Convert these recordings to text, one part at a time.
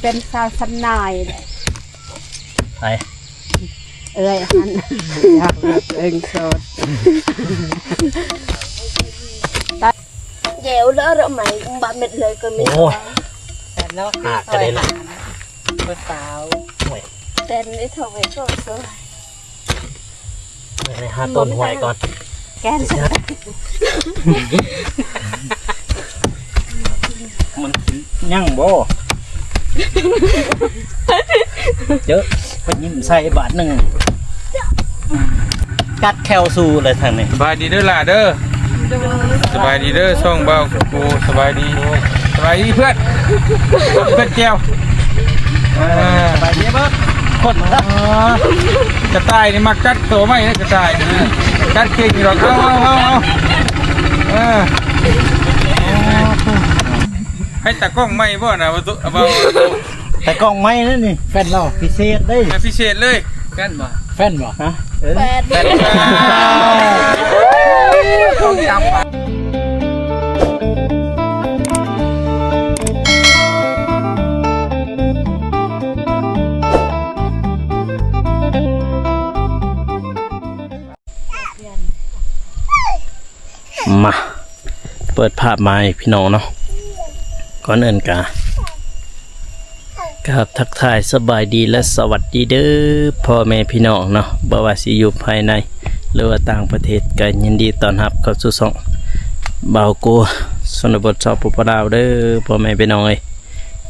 เป็นสาวสันนายเลยไปเอ้ยหันอยากเลิกเองโสด dẻo đỡ rồi mày bà mệt lời còn mình Ôi. แต่แล้วหากก็ได้ละผู้สาว tên đi thầu về cho sơ ไปหาต้นหวยก่อน แกนสมันยั่งบ่ เจอะไปยิ้มใส่บาทหนึ่งกัดแคลซูเลยทางนี้สบายดีเด้อล่ะเด้อสบายดีเด้อช่องเบากูสบายดีสบายดีเพื่อนเพื่อนแก้วอ่าไปเนี้ยเบิ้คนอ๋อกระต่ายนี่มากัดตัวไม่นะกระต่ายนี่กัดเก่งอยู่หรอกเอาเอาเอาเอาเออ ให้ตากล้องไม่บ่นะว่าตัวเอาแต่กล้องไม้นั่นนี่แฟนเราพิเศษได้เอาพิเศษเลยกันบ่แฟนบ่ฮะเออ Bẹt แต่ต้องจำมา เปิดภาพมาให้พี่น้องเนาะ ก่อนอื่นกะกับทักทายสบายดีและสวัสดีเด้อพ่อแม่พี่น้องเนาะบ่ว่าสิอยู่ภายใน หรือว่าต่างประเทศก็ยินดีต้อนรับเข้าสู่ช่องบ่าวกูสนบทชอบปุปดาวเด้อพ่อแม่พี่น้องเอ้ย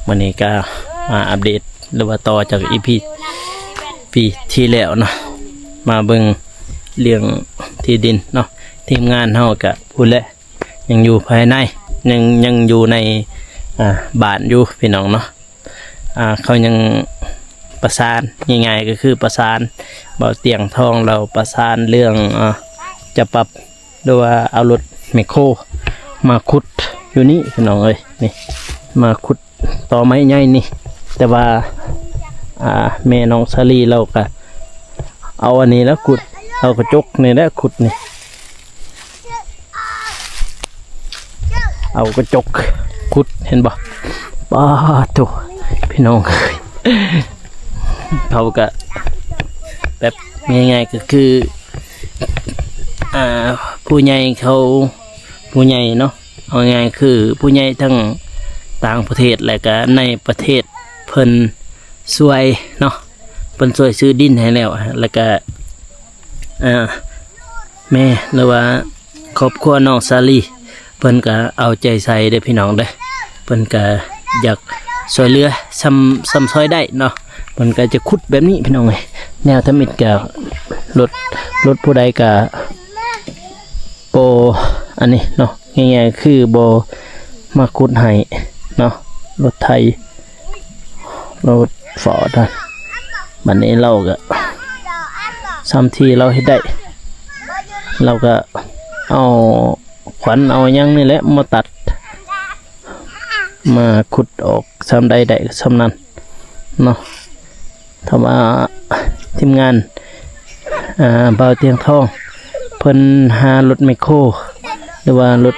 วันนี้ก็มาอัปเดตหรือว่าต่อจากอีพีปีที่แล้วเนาะมาเบิ่งเรื่องที่ดินเนาะทีมงานเฮาก็พูดแหละยังอยู่ภายในยังยังอยู่ใน อ่าบานอยู่พี่น้องเนาะอ่าเขายังประสานง่ายๆก็คือประสานเบาเตียงทองเราประสานเรื่องอาจะปรับด้วยว่าเอารถไมคโครมาขุดอยู่นี่พี่น้องเอ้ยนี่มาขุดต่อไม้ใหญ่นี่ แต่ว่าอ่าแม่น้องสาลีเราก็เอาอันนี้แล้วขุดเอากระจกนี่แล้วขุดนี่เอากระจก ขุดเห็นบ่ป้าโถูพี่น้องเขาก็แบบง่ายๆก็คือ อ่า ผู้ใหญ่เขาผู้ใหญ่เนาะเอาง่ายคือผู้ใหญ่ทั้งต่างประเทศและก็ในประเทศเพิ่นช่วยเนาะเพิ่นช่วยซื้อดินให้แล้วแล้วก็อ่าแม่หรือว่าครอบครัวน้องซาลีเพิ่นก็เอาใจใส่เด้พี่น้องเด้อ เพิ่นก็อยากช่วยเหลือซ้ำซ้ำซอยได้เนาะเพิ่นก็จะขุดแบบนี้พี่น้องเอ้ยแนวทมิดกับรถรถผู้ใดกับโบอันนี้เนาะง่ายๆคือโบมาคุดให้เนาะรถไทยรถฟอร์ดบันนี้เราก็ซ้ำที่เราให้ได้ เราก็เอาขวัญเอายังนี่แหละมาตัด มาขุดออกซ้ำใดได้ซ้ำนั้นเนาะถ้าว่าทีมงานอ่าเบาเตียงทองเพิ่นหารถไมโครหรือว่ารถ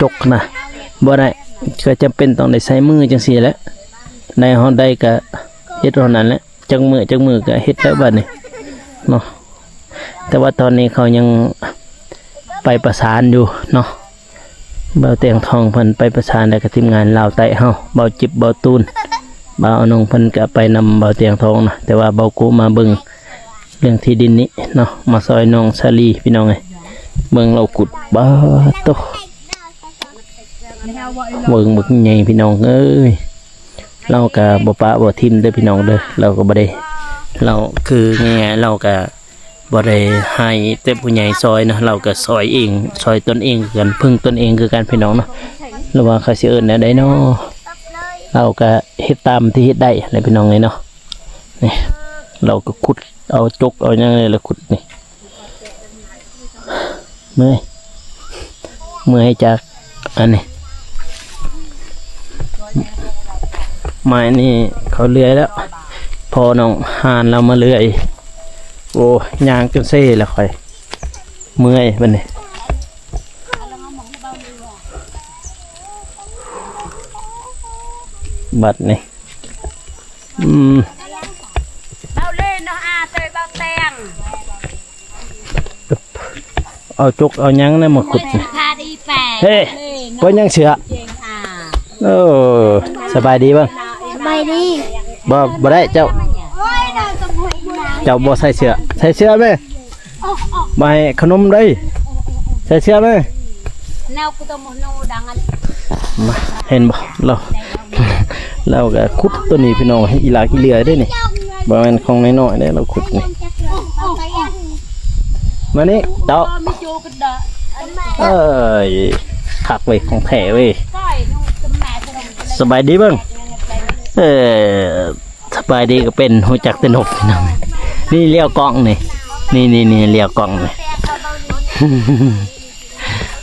จกนะบ่ได้ก็จำเป็นต้องได้ใช้มือจังซี่แหละในเฮาได้ก็เฮ็ดเท่านั้นแหละจังมือจังมือก็เฮ็ดแล้วบัดนี้เนาะแต่ว่าตอนนี้เขายังไปประสานอยู่เนาะ เบาเตียงทองเพิ่นไปประสานได้กับทีมงานลาวใต้เฮาเบาจิบเบาตูนบ่าวอนงเพิ่นก็ไปนำบ่าวเตียงทองนะแต่ว่าเบากูมาเบิ่งเรื่องที่ดินนี้เนาะมาซอยน้องซาลีพี่น้องไงเบิ่งเราขุดบ้าโตเบิ่งบึกใหญ่พี่น้องเอ้ยเราก็บ่ปะบ่ทิมเด้อพี่น้องเด้อเราก็บ่ได้เราคือไงเราก็ บ่ได้ให้แต่ผู้ใหญ่ซอยนะเราก็ซอยเองซอยตนเองคือกันพึ่งตนเองคือกันพี่น้องเนาะหรือว่าเขาสิเอิ้นแนวใดเนาะเราก็เฮ็ดตามที่เฮ็ดได้เลยพี่น้องเลยเนาะนี่เราก็ขุดเอาจกเอาอย่างไรแล้วขุดนี่เมื่อยเมื่อยจากอันนี้ไม้นี่เขาเลื่อยแล้ว พอน้องหานเรามาเลื่อย โอ้ยางจนเซ่แล้วค่อย เมื่อยบันนี้บัดนี่อืมเอาเล่นเนาะอาเตยบางแตงเอาจกเอาหยังเนี่ยมาขุดนี่พาดีแปดเฮ้ก็ยังเชื่อเจงอาโอ้สบายดีบ้างสบายดีบ่บ่ได้เจ้าโอ้ย เราจะพูดอีกนะเจ้าบ่ใส่เสื้อใส่เสื้อไหมมาให้ขนมได้ใส่เสื้อไหมแนวกูต้องมโนดังอันมาเห็นบ่เราเราก็ขุดตัวนี้พี่น้องให้อีหลากอีเหลือได้นี่บ่แม่นของน้อยๆเด้เราขุดนี่มานี่เจ้าไม่โจกันเด้อเอ้ยคักเว้ยของแท้เว้ยก้อยนู่นกับแม่ขนมสบายดีเบ้างเออส บายดีก็เป็นหัวจักเต้นหกพี่น้องนี่เลี้ยวกล้องนี่นี่นี่นี่เลี้ยวกล้องนี่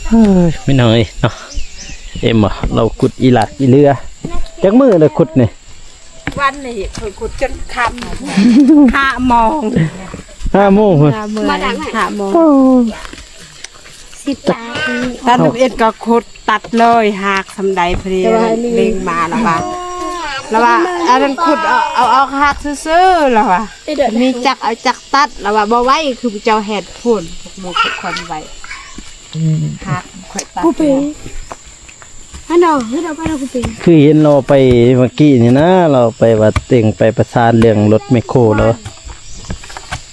เฮ้ยไม่น้อยเนาะเอ็มอะเราขุดอีหลักอีเรือจักมือเลยขุดนี่วันนี้เพิ่นขุดจนคำห้ามองห้าโมงพุ่นมาดังห้ามองสิบแปดตัดลูกเอ็ดก็ขุดตัดเลยหากสำใดพอดีเล็งมาแล้วว่า แล้วว่าอันนั้นขุดเอาเอาเอาหากซื่อๆแล้วว่ามีจักเอาจักตัดแล้วว่าบ่ไว้คือเจ้าแหดพุ่นพวกหมู่ทุกคนไว้หากค่อยตัดกูเป็นฮัลโหลฮัลโหลไปเรากูเป็นคือเห็นเราไปเมื่อกี้นี่นะ เราไปวัดเต็งไปประสานเรื่องรถไมคโครแล้ว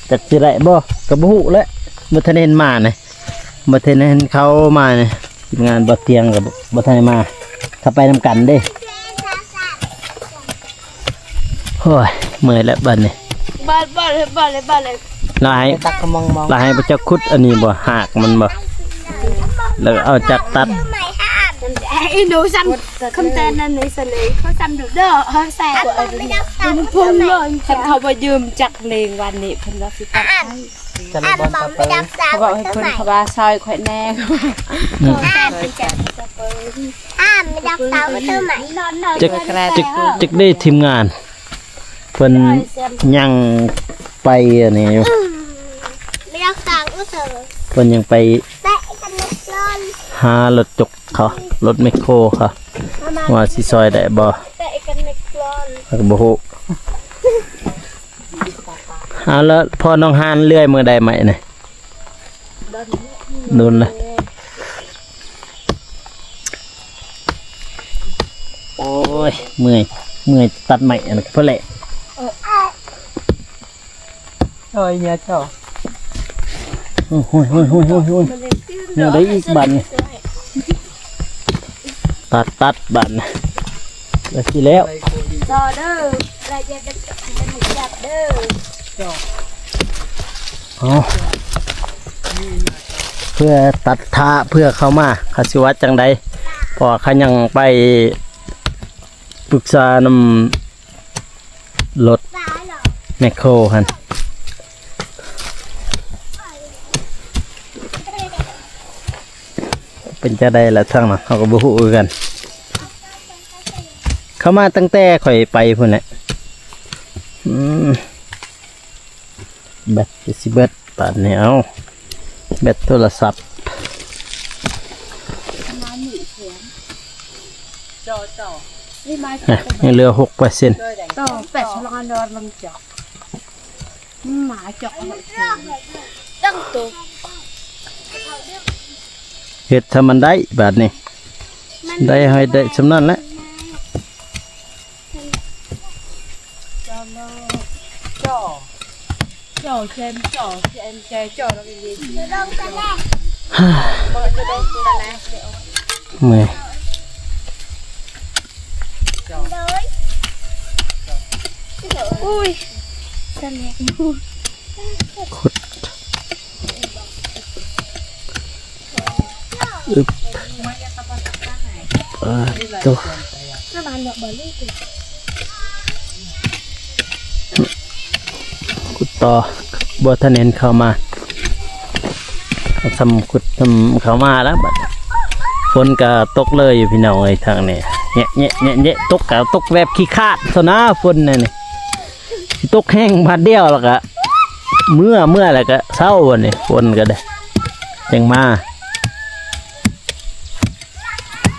จักสิได้บ่กระบุแล้วบ่ทันเห็นมาเนี่ยบ่ทันเห็นเขามาเนี่ยทีมงานบ่เตียงกับบ่ทันได้มา ถ้าไปนำกันเด้ โอ้ยเมื่อยแล้วบัดนี้บ้านบ้านเลยบ้านเลยบ้านเลยเราให้ตักกระมองมองเราให้พระเจ้าคุดอันนี้บ่หากมันบ่แล้วเอาจักตัดไอ้หนูซ้ำคำแตนนั่นในสเลยเขาซ้ำดูเด้อเขาแซ่บมันพุ่งเลยคันเขามายืมจักเลงวันนี้เพิ่นว่าสิตัดให้จะเลยบอลตะเปิงเขาบอกให้เพิ่นเขาว่าซอยข่อยแน่อ่าไม่ดักเตาเท่าไหร่นอนนอนจักจักจักได้ทีมงานเพิ่นยังไปอันนี้อยู่ไม่ดักเตาก็เถอะเพิ่นยังไปแตะกันนิดร้อนหารถจกเขารถแมคโครเขาว่าสิซอยได้บ่แตะกันนิดร้อนแล้วก็บ่ฮู้เอาแล้วพอน้องหานเลื่อยมือใดไหมนี่โดนละโอ้ยเมื่อยเมื่อยตัดใหม่อันนั้นเพื่อแหละ ซอยเนี่ยเจ้าโอ้ยโอ้ยโอ้ยโอ้ยโอ้ยโอ้ยเนี่ยได้อีกบันนี่ตัดตัดบันแล้วสิแล้วจอเด้อรายจะจะจะจับเด้ออ๋อเพื่อตัดท่าเพื่อเข้ามาคาสิวัดจังใดเพอเขายังไปปรึกษานำรถตายหรอแมคโครฮัน เป็นจะได้ละทั้งนะเขาก็บ่ฮู้คือกัน เข้ามาตั้งแต่ข่อยไปพุ่นแหละอืมแบตจะสิเบิดป่านนี้เอาแบตโทรศัพท์จ่อจ่อนี่มาอะยังเหลือหกเปอร์เซ็นต์ต่อแปดฉลองดอนมันเจาะหมาเจาะต้องตัว เฮ็ดถ้ามันได้บาทนี้ได้ให้ได้สำนั้นแหละจ่อจ่อเชมจ่อเชมใจจ่อแล้วก็ยิงลงกันแน่เมื่อยเลยอุ้ยเสลีย ขุด อึบเออตัวกุดต่อบ่ทันเห็นเข้ามาทำขุดทำเข้ามาแล้วบัดฝนก็ตกเลยอยู่พี่น้องเอ้ทางนี้แ nhẹ แ nhẹ แ nhẹ ตกก็ตกแบบขี้คาดเท่านะฝนนั่นนี่ตกแห้งพัดเดียวแล้วก็เมื่อเมื่อแล้วก็เศร้าวันนี้ฝนก็ได้จังมา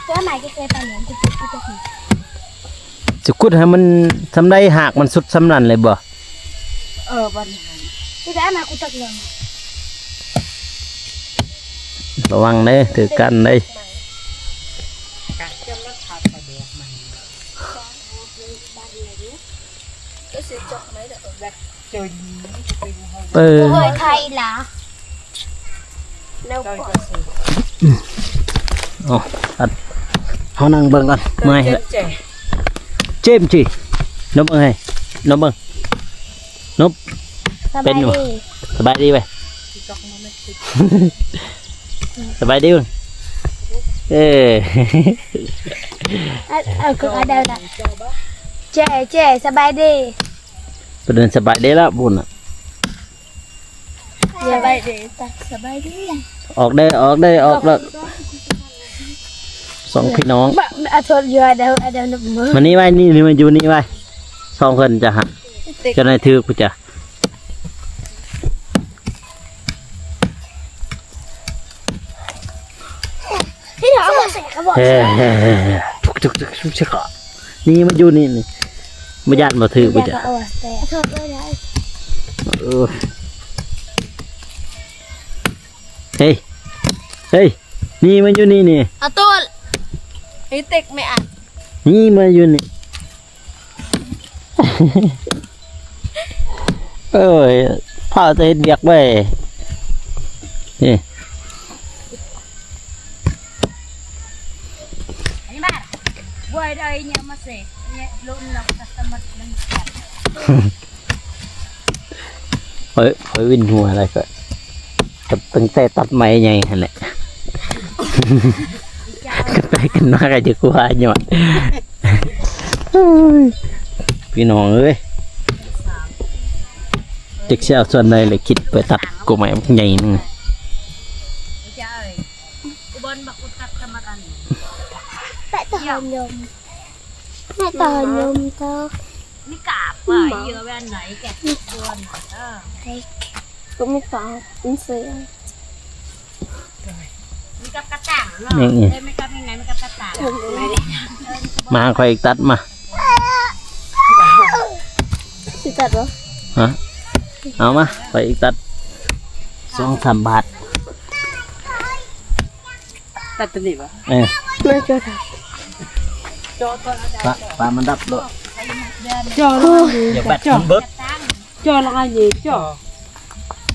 ตัวไหนก็เคยไปเหรียญกูจะกูจะเห็นจะกุดให้มันทำได้หากมันสุดสำนันเลยบ่เออบัน Tidak anak aku tak yang. ระวังเด้อถือกันเด้เออ Ôi thầy là. Đâu có. เอาอัด เขานั่งเบิ่งก่อนเมื่อยแล้วเจ๊เจมส์จีนบเบิ่งให้นบเบิ่ง Sao Bên bay mà. đi? สบายดีไปสบายดีมั้ยเออ Ở, ở, ở, ở đâu nè? Chè, chè, sao bay đi? ประเด็นสบายดีแล้วบุญอะ Sao bay đi? Ta, sao bay đi? ออกได้ออกได้ออกแล้ว สองพี่น้อง Bạn đã thôi giờ ở đâu, ở đâu nó mưa. มันนี่ไว้นี่นี่มันอยู่นี่ไว้สองคนจะหักจะได้ถือกูจะ Thế nhỏ mà sẽ có bọn เฮ้เฮ้เฮ้จุกจุกจุกจุกจุกนี่มันอยู่นี่นี่มาญาติมาถือกูจะ Dạ, ở sẽ. Thôi, đây đây. เออเฮ้ยเฮ้ยนี่มันอยู่นี่นี่ À tôi. Ý tịch mẹ ạ. นี่มาอยู่นี่ เอ้ยพ่อจะเห็นเบียกไว้นี่ Anh bạn. Vui đây nha mà sẽ. Nhẹ luôn lòng customer mình. เฮ้ยเฮ้ยวินหัวอะไร ก็ตัดตั้งแต่ตัดไม้ไงฮันแหละกันไปกันมาก็จะกลัวหยอดเฮ้ยพี่น้องเอ้ยจิกเชี่ยวส่วนใดเลยคิดไปตัดกูไม้ใหญ่นึง Trời. Ubon bak utak sama kan. Tại tao hình nhung. Tại tao hình nhung tao. นี่กาบว่าเยอะแว่นไหนแกตัวไหนเออ Cũng mới có. Cũng sữa. มี กับกระต่างเนาะนี่ไงเอ้ยไม่กับยังไงไม่กับกระต่างมาคอยอีกตัดมา Chị thật không? ฮะ เอามาคอยอีกตัดสองสามบาท ตัดตัวนี้ปะเออ Nó cho thật. ปลาปลามันดับเลยจ่อลงไงอย่าแบตมันเบิดจ่อลงไงยี่จ่อ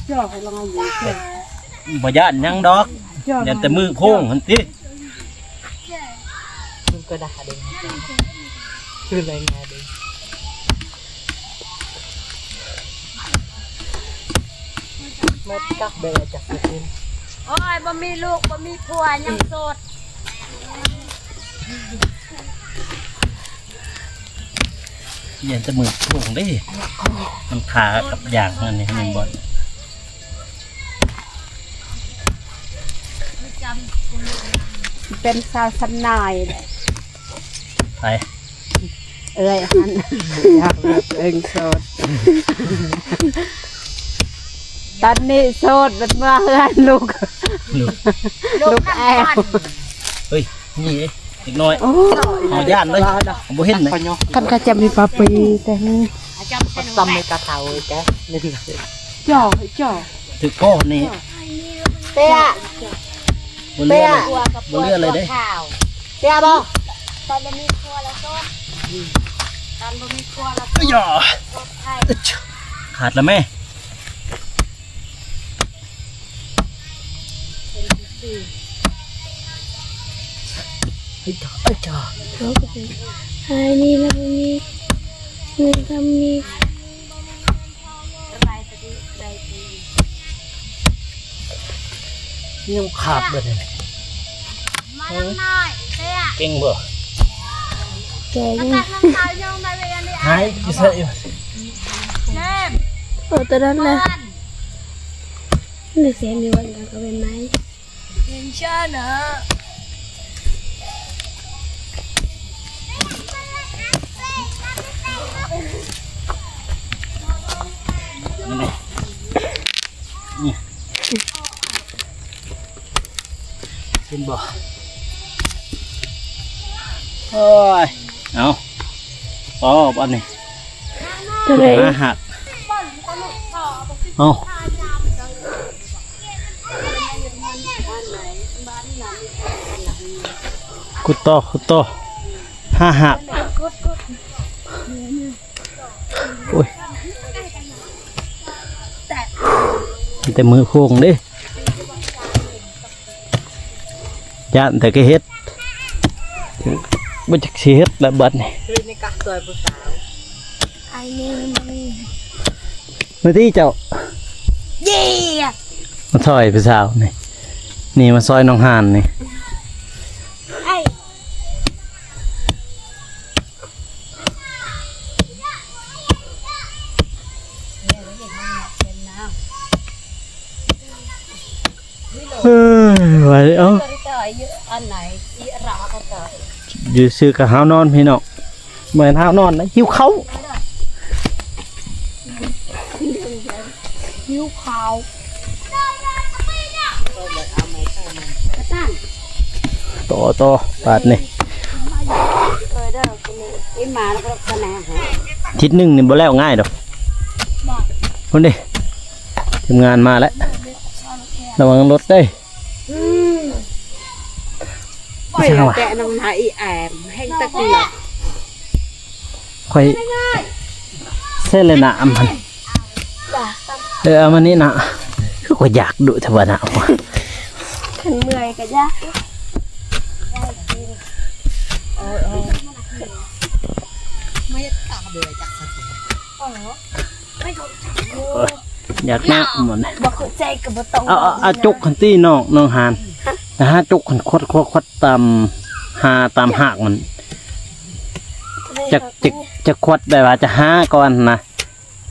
จ่อให้ลงไงยี่จ่อบ่ยานหยังดอกจ่อ ยันแต่มือโพงหันติก็ได้เด้งคืออะไรงานเด้งโอ้ยบ่มีลูกบ่มีผัวยังโสดยันแต่มือโพงเด้มันขากับอย่างนั่นนี่มันบ่ เป็นสาวสันนายเลยไปเอ้ยฮันอยากแบบเองโสดตอนนี้โสดมันมาเฮือนลูก ลูกลูกแอลเฮ้ยนี่เอ้ยอีกหน้อยโอ้เอาย่านเลยผมบ่เห็นเลยกันก็จะมีปลาปีแต่นี่จำเป็นซ้ำไม่กระเทาจ่อจ่อถึกก้อนนี่ Tê ạ. บ่เลือเลยบ่เลือเลยเด้ข่าว Tê ạ bò. Tại là mi khua là tốt. ตอนบ่มีผัวแล้วอ้ยอะอึ๊ดขาดแล้วแม่ไอ้จ้าไอ้จ้า Hai ni là mi. Mi là mi. อะไยังขาดเลยเนี่ยมาน้ำน้อยเตี้ยเก่งบ่ Kệ ตั đi. ดน้ำตาลยงได้เวียนนี่หายกิเสยเล่ม Ủa tao đó เพื่อ là. น Để xem đi quanh có bên máy. เห็นเชื่อเนอะเห็นบ่โอ้ยเอาอ๋อบ้านนี้ตัวไหนอาหักเอากุดต่อกุดต่อห้าหักโอ้ยมีแต่มือโค้งเดิย่านแต่ก็เฮ็ดบ่จั กสิเฮ็ดแล้วบัดนี้ไอ้นี่มันมาที่เจ้าเย่มาซอยพี่สาว นี่นี่มาซอยน้องหานนี่ไอ้เฮ้ยไหวเอ้าเจอเย อะอันไหนอีราก็เจออยู่ซื้อกับห้าวนอนพี่น้องเหมือนห้าวนอนนะหิวเขาหิวขาวต่อต่อบาทนี่เคยได้คนนี้ไอ้หมาแล้วก็คะแนนฮะทิศหนึ่งนี่บ่แล้วง่ายดอกคนดิทำงานมาแล้วระวังรถได้ ปล่อยเอาแต่น้องหาอีแอมแห้งตะกี้ค่อยเส้นเลยนะอันมันเออเอามานี่นะคือว่าอยากดูทว่านะวขันเมื่อยก็ยากอยากนั่งหมดเลยบอกใจกับบต้องเอาเอาจุกคันตี้น้องน้องหาน นะฮะจุกคันคดคดคดตามหาตามหากมันจะจะจะคดแบบว่าจะหาก่อนนะ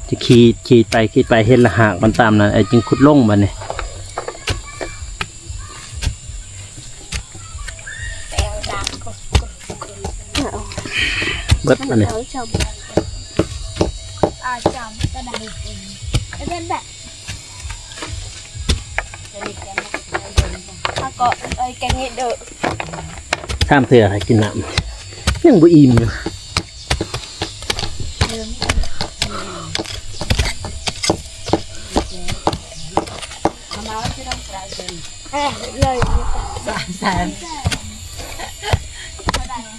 จะขี่ขี่ไปขี่ไปเห็นละหากมันตามนั้นไอ้จึงขุดลงมาเนี่ยเบิดมาเนี่ยจำก็ได้ไม่เป็นแบบ ก็ไอ้แกงเงี้ยเด้อข้ามเถื่อให้กินน้ำยังบ่อิ่มอยู่เอ้ยเลยสามแสน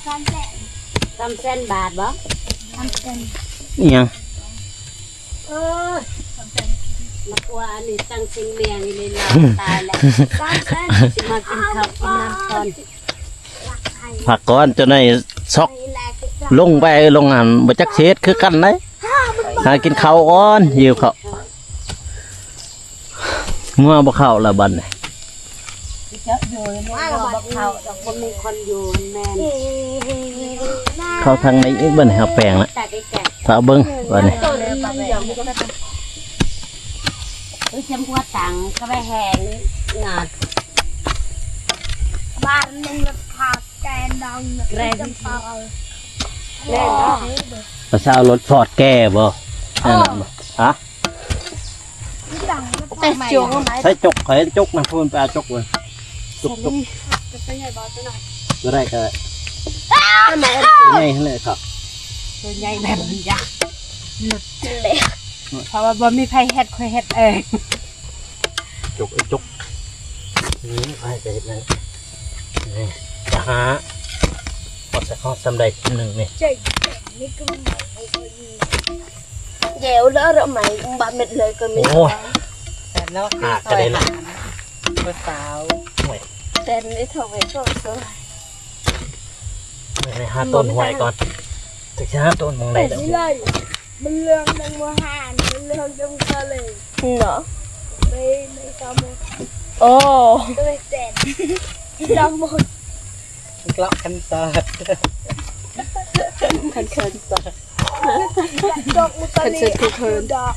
สามแสนสามแสนบาทบ่สามแสนอิหยัง เออมา กลัวอันนี้ตั้งสิงเมียนี่เลยเราตายแล้วสามแสนสิมากินข้าวกินน้ำตอนผักก้อนจนได้ซอกลงไปลงหันบ่จักเช็ดคือกันเลยหากินข้าวก่อนหิวข้าวงัวบ่เข้าละบัดนี่เยอะอยู่ในนี้เราบอกเขาดอกบ่มีคนอยู่แม่นเข้าทางไหนอีกบัดนี่เฮาแปลงละแต่ได้แก่ถ้าเอาเบิ่งบัดนี่ตัวนี้ มันยังไม่ได้เอ้ยจำกัวตังก็ไปแหงงาดบ้านนึงราคาแกนดังแรงจำปาเล่นเนาะภาษารถฟอร์ดแก้บ่นั่นน่ะบ่ฮะแต่จวงไหมใส่จกข่อยจกมันพูนไปเอาจกมันจกจกจะไปใหญ่บ้านตัวไหนก็ได้ก็ได้อันไหนง่ายเลยครับตัวใหญ่แบบนี้จ้ะเละ เพราะว่าบ่มีไผเฮ็ดค่อยเฮ็ดเองจกไอ้จกนี่ไปจะเห็นนั่นนี่จะหาพอจะเข้าสำเร็จหนึ่งนี่เจ๊นี่ก็ไม่เดี๋ยวแล้วเราไหมบ้านเม็ดเลยก็ไม่โอ้ยแต่แล้วหากกันเลยนะผู้สาวแต่ไม่ถอยก็สวยไม่หาต้นหวยก่อนจะหาต้นมองไหนแต่เดี๋ยว ที่เลยมันเรื่องดังว่าหานมันเรื่องจังทะเลเนาะไม่ไม่จำหมดโอ้ไม่แสนจำหมดกลับคันเสิร์ตคันเคินเสิร์ตดอกมุตาลีดอก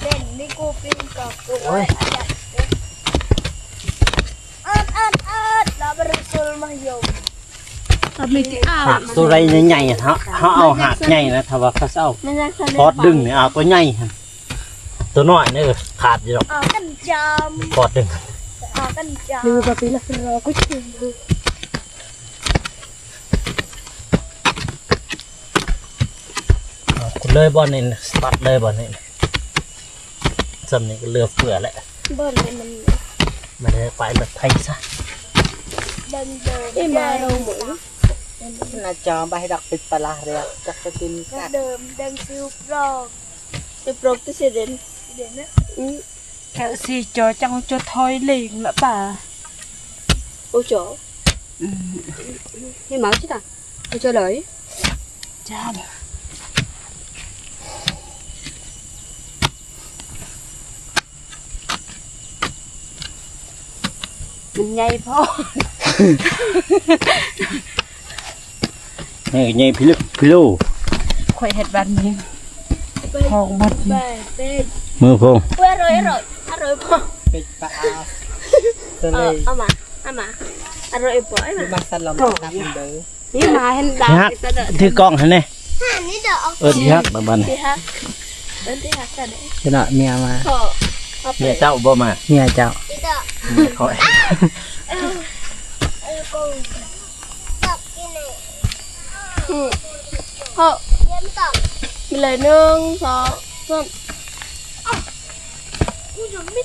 เด่นนี่กูปิ้งกับกูเอิดเอิดเอิดเรา บริสุทธิ์มายมหากตัวไรใหญ่ๆอะฮะเขาเอาหากใหญ่นะถ้าว่าเขาเอาไม่ใช่ทะเลพอดดึงเนี่ยเอาตัวใหญ่หั่นตัวน้อยนี่เออขาดอยู่หรอกเอากันจพอดดึงำเอากันจำลืมไปแล้วเราก็ชิมคุณเลยบอลนี่สตาร์ทเลยบอลนี่สำนี้ก็เลือเฟือแล้วเบิ้ลมันมันได้ไปรถไทยซะเดินเดินไอ้มาเราหมูน่าจอไปดักปิดปลาเรียจักจะกินก็กัดเดิมเดินซิวปลอกซิวปลอกที่เสด็จเด่นนะอืมแค่สิจอจังจะถอยเหลงละป่าโอ้โจ Cái máu chứ à? Tôi cho lời. จ้า Mình nhây phó. นี่ไงพิลึกพิลูข่อยเฮ็ดบ้านนี้เป็นทองหมดแบนเป็นมือพงเว้ยอร่อยอร่อยอร่อยพอปิดปลาตัวเออนี้เอามาเอามาอร่อยพอไอ้มามาสลอมดักเด้อ Nhưng mà hình ที่ฮัก đá thì ta đợi. ถือกล้องให้แน่อันนี้เดี๋ยวเอาเอิ้นที่ฮักบัดบัดนที่ฮักเป็นที่ฮักกันเลยขณะเมียมาขอเอาไปเมียเจ้าบ่มาเมียเจ้าที่เดี๋ยวเมียเขา เออเออกูตบกินเลย อืมพอเย็นตบมีเลยหนึ่งสองสามอ้าวกูยังไม่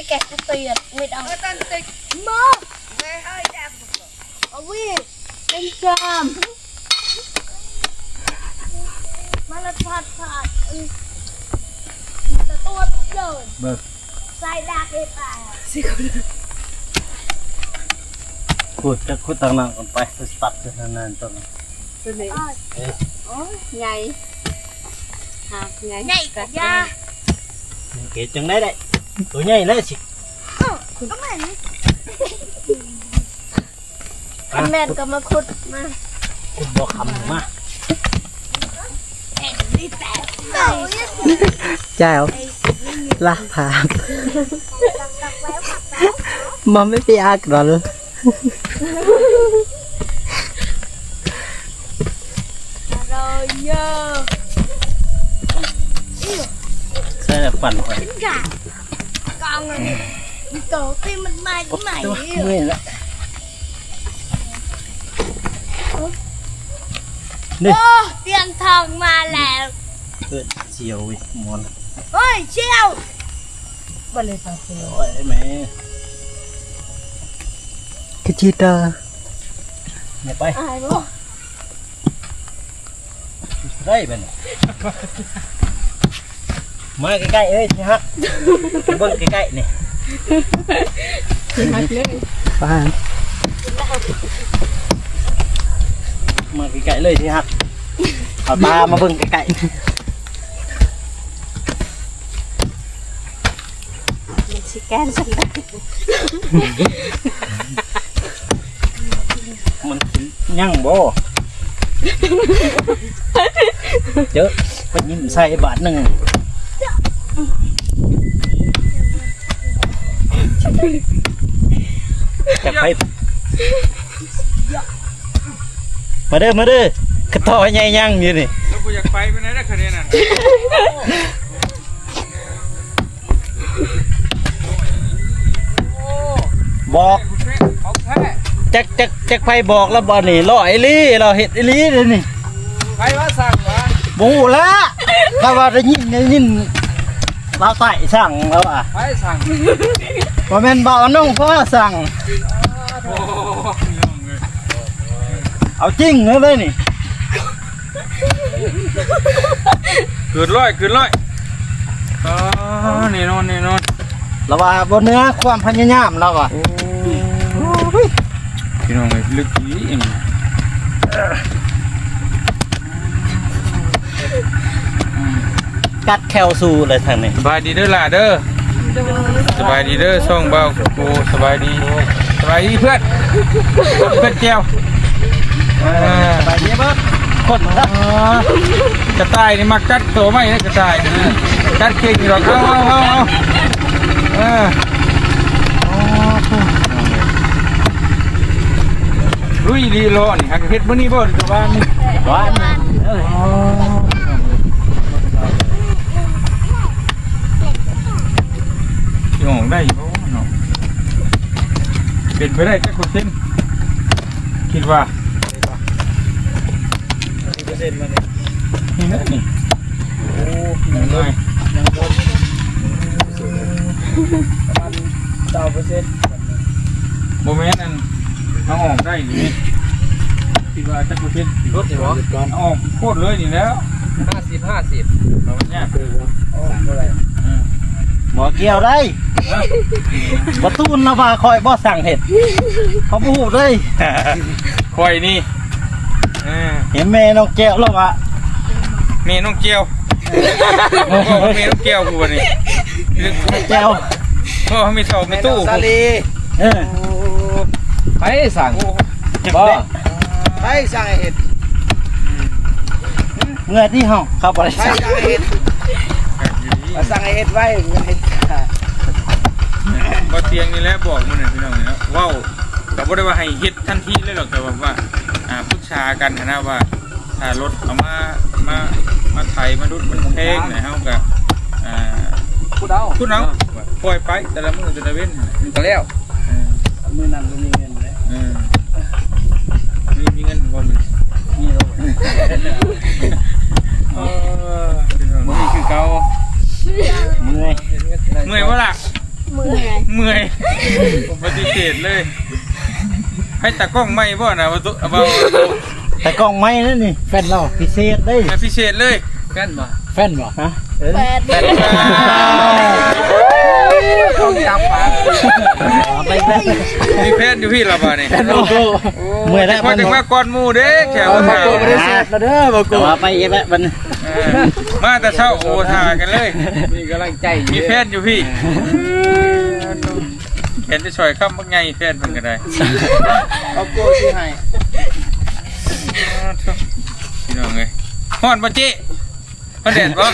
เจอกูจะหาชื่อใส่ผ้าเอ้ยผ้ามันนี่ตัดตัวเด็กมันกุ๊บอันสิคือกุ๊บมันกุ๊บสิสังมามาแล้วโอ้มาเสร็จเดี๋ยวกันละไอ้แกก็เตียดไม่เอา ตันติกมาเอาวิเป็นจามมาละพัดพัดตะตัวเดินเบิกใส่ดาเกตาขุดจะขุดต่างหากกันไปไปตัดจะนานๆต้น Tôi đi. Ôi, nhây. Hạt nhây. ใหญ่ก Cắt ยา ra. เก๋จังได้ได้ตัวใหญ่เลยสิก็เหมือนคุณแม่ก็มาขุดมาขุดบ่อคำมาเจ้าลาผามันไม่ไปอากหรอเราเยอะใช่แล้วปั่นไป กะกองเลยโตที่มันมาที่ไหนตัวเมื่อยละนี่โอ้เตียงทอง มาแล้วเกิดเสียวอีกมอนเฮ้ยเชี่ยวโอ้ยแม่คือชีเตอร์เนี่ยไปอะไรบ่ได้เป็นมาใกล้ๆเอ้ยนี่ฮะเบิ่งใกล้ๆนี่บ้านมาใกล้ๆเลยที่ฮักเอาตามาเบิ่งใกล้ Mình sẽ can sang đây. ๆมันสิยั่งบ่เจอไปยิ้มใส่บาทหนึ่ง จะไปมาเด้อมาเด้อกระต่อยใหญ่ยังอยู่นี่แล้วกูอยากไปไปไหนได้คะแนนน่ะบอกของแท้จักจักจักไผบอกแล้วบ่นี่รอไอ้ลี่เราเฮ็ดไอ้ลี่เด้อนี่ไปว่าสั่งวะบฮูละถ้าว่าได้ยินได้ยินเราไต่สั่งแล้วอะไปสั่ง ว่าแม่นบ่าวน้องพ่อสั่งโอ้ยน้องเอ้ยเอาจริงเลยเลยนี่เกิดร้อยเกิดร้อยอ๋อนี่นอนนี่นอนเราว่าบนเนื้อความพยายามเราอะพี่น้องเอ้ยลึกอีเอ็มกัดแคลซูเลยทางนี้สบายดีเด้อล่ะเด้อ สบายดีเด้อส่องเบากูสบายดีสบายดีเพื่อนเพื่อนเจียวสบายดีเพื่อนคนกระต่ายนี่มักกัดโตไหมนะกระต่ายกัดเก่งหรอกเอาเอาเอาเอาลุยดีรอนี่ฮักเฮ็ดมื้อนี้บ่ตัวบ้านนี่บ้าน เอ้ยสิออกได้บ่เนาะเป็นไปได้จักคนเส้นคิดว่านี่นะนี่โอ้ยังไงยังบ่บ่แม่นอันเอาออกได้นี่คิดว่าจักคนเส้นรถบ่เอาออกโคตรเลยนี่แล้วห้าสิบห้าสิบเอาเนี่ยหมอเกี่ยวได้ ประตูนว่าคอยบ่สั่งเห็ดเขาบ่ฮู้เลยคอยนี่เออเห็นแม่น้องแก้วแล้วว่าเมน้องเกียวพ่อเมน้องเกียวกูวันนี้แก้วพ่อเขามีเสามีตู้เออไปสั่งบ่ไปสั่งเห็ดเมื่อที่เฮาเข้าบ่ได้สั่งสั่งเห็ดไว้เงินเห็ด บ่เตียงนี่แหละบอกมันน่ะพี่น้องนี่นะเว้าแต่บ่ได้ว่าให้เฮ็ดทันทีเลยหรอกแต่ว่าว่าอ่าปรึกษากันนะว่าถ้ารถเอามามามาไถมาดุดมันแพงนะเฮาก็อ่าพูดเอาคุณเอาปล่อยไปแต่ละมื้อแต่ละเว้นก็แล้วเออมื้อนั้นบ่มีเงินเลยเออมีมีเงินบ่มีนี่เราเออพี่น้องมันมีคือเก่าเมื่อยเมื่อยบ่ล่ะ เมื่อยเมื่อยผมปฏิเสธเลย ให้ตากล้องไม่บ่นะว่าตัวเอาแต่กล้องไม้นั่นนี่แฟนเราพิเศษได้เอาพิเศษเลยแฟนบ่แฟนบ่ฮะเออ แปดแต่ต้องจับปากเอาไปแฟน มีแพนอยู่พี่ละบ่นี่โลโก้เมื่อยแล้วพอถึงมาก่อนหมู่เด้แขวโลมาโก้ไม่ได้เสร็จแล้วเด้อโลแต่โก้ว่าไปเองแล้วมันเออมาแต่เช้าโอ้ท่ากันเลยมีกำลังใจมีแฟนอยู่พี่แขนจะช่วยคำว่าไงแฟนเพิ่นก็ได้เอาโก้ที่ให้พี่น้องเอ้ยฮ้อนบ่จิมันแดดบ่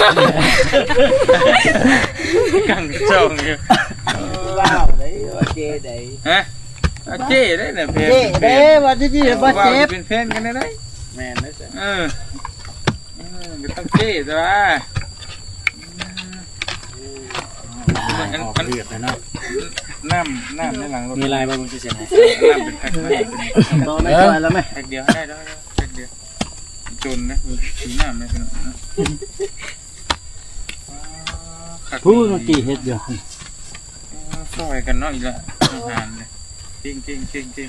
กังจ้องอยู่ ว้าวเลยว่าเจได้ฮะเอาเจ้ได้น่ะแฟนเจ๊เด้ว่าที่นี่บ่เจ็บเป็นแฟนกันได้ไหมแม่นนะจ๊ะเออเออก็ต้องเจ้ตัวอันอันเดือดเลยเนาะน้ำน้ำในหลังรถมีลายบางคนจะเสร็จไหมน้ำเป็นแพ็คไม่เป็นบ่ไม่ช่วยแล้วไหมแพ็คเดียวได้ได้แพ็คเดียวจนนะถึงน้ำไม่เป็นนะผู้เมื่อกี้เฮ็ดอยู่ ซอยกันเนาะอีกละอาหารเลยจริงจริงจริงจริง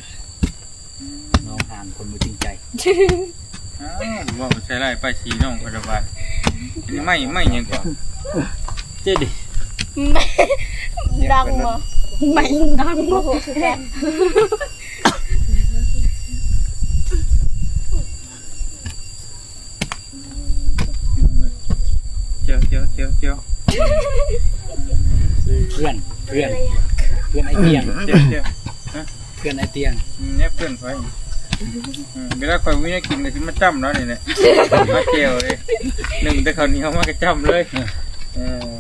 น้องทานคนบ่จริงใจอ้าวว่าใช้ไรไปชีน้องพยาบาลไม่ไม่ยังก่อนเจ๊ดิดังบ่ไม่ดังบ่แซ่บเจียวเจียวเจียวเจียวเพื่อน เพื่อน เพื่อนไอเตียง เจียวเจียวเพื่อนไอเตียงเนี่ยเพื่อนไฟเวลาคอยวิ่งกินก็สิมาจ้ำแล้วนี่แหละมาเจียวเลยหนึ่งแต่คราวนี้เขามากระจ้ำเลยเออ